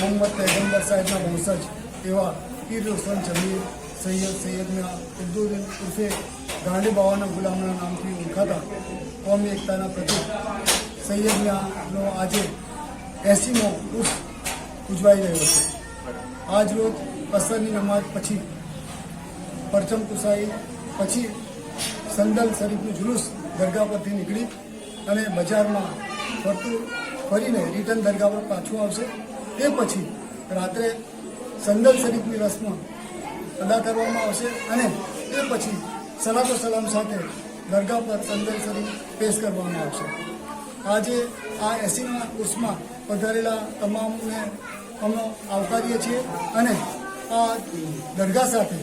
મોહમ્મદ પૈગંબર સાહેબના વંશજ એવા પીર રોશન જમીર સૈયદ સૈયદના અબ્દુદ્દીન ઉર્ફે ગાંડી બાવાના ગુલામના નામથી ઓળખાતા કોમી એકતાના પ્રતીક સૈયદનાનો આજે એસીમો ઉર્સ ઉજવાઈ રહ્યો છે. આજ રોજ અસરની નમાજ પછી પરચમ કુસાઈ પછી સંદલ શરીફનું જુલુસ દરગાહ પરથી નીકળી અને બજારમાં ફરતું ફરીને રિટર્ન દરગાહ પર પાછું આવશે. તે પછી રાત્રે સંદલ શરીફની રસમ અદા કરવામાં આવશે અને તે પછી સલાતો સલામ સાથે દરગાહ પર સંદલ શરીફ પેશ કરવામાં આવશે. આજે આ એસીના ઉર્સમાં પધારેલા તમામને અમે આવકારીએ છીએ અને આ દરગાહ સાથે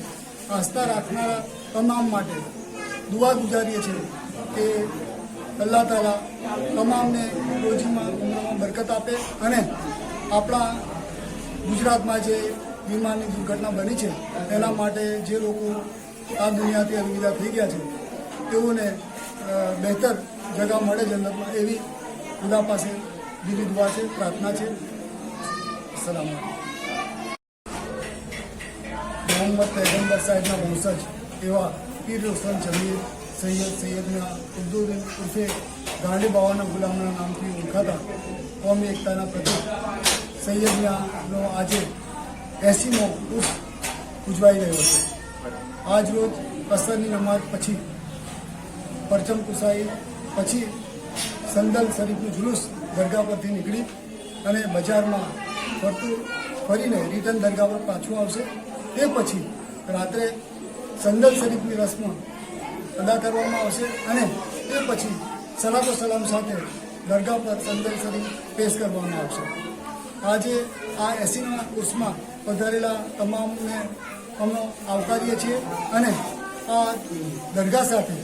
આસ્થા રાખનારા તમામ માટે દુઆ ગુજારીએ છીએ કે અલ્લાહ તાલા તમામને રોજીમાં ઉમરમાં બરકત આપે અને આપણા ગુજરાતમાં જે વિમાનની દુર્ઘટના બની છે, એના માટે જે લોકો આ દુનિયાથી અલવિદા થઈ ગયા છે, તેઓને બહેતર જગા મળે જન્નતમાં એવી ખુદા પાસે દિલી દુઆ છે, પ્રાર્થના છે. સલામ મોહમ્મદ પૈગંબર સાહેબના વંશજ એવા પીર રોશન જમીર સૈયદ સૈયદના અબ્દુદ્દીન ઉર્ફે ગાંધી બાવાના ગુલામના નામથી ઓળખાતા કોમી એકતાના પ્રતીક સૈયદનાનો આજે એસીમો ઉર્સ ઉજવાઈ રહ્યો છે. આજ રોજ અસરની નમાજ પછી પરચમ કુસાઈ પછી સંદલ શરીફનું જુલુસ દરગાહ પરથી નીકળી અને બજારમાં ફરતું ફરીને રિટર્ન દરગાહ પર પાછું આવશે. તે પછી રાત્રે સંદલ શરીફની રસ્મ અદા કરવામાં આવશે અને તે પછી સલાતો સલામ સાથે દરગાહ પર સંદલ શરીફ પેશ કરવામાં આવશે. આજે આ એસીના કોર્સમાં પધારેલા તમામને અમે આવકારીએ છીએ અને આ દરગાહ સાથે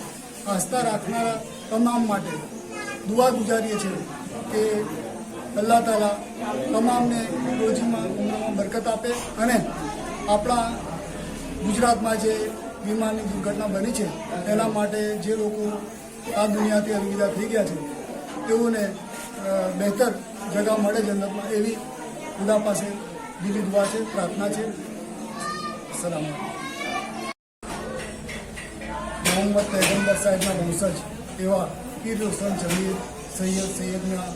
આસ્થા રાખનારા તમામ માટે દુઆ ગુજારીએ છીએ કે અલ્લાહ તાલા તમામને રોજીમાં ઉમરમાં બરકત આપે અને આપણા ગુજરાતમાં જે વિમાનની દુર્ઘટના બની છે, એના માટે જે લોકો આ દુનિયાથી અલવિદા થઈ ગયા છે, તેઓને બહેતર જગા મળે જન્નતમાં એવી ખુદા પાસે દિલી દુઆ છે, પ્રાર્થના છે. સલામ મોહમ્મદ પૈગંબર સાહેબના વંશજ એવા પીર રોશન જમીર સૈયદ સૈયદના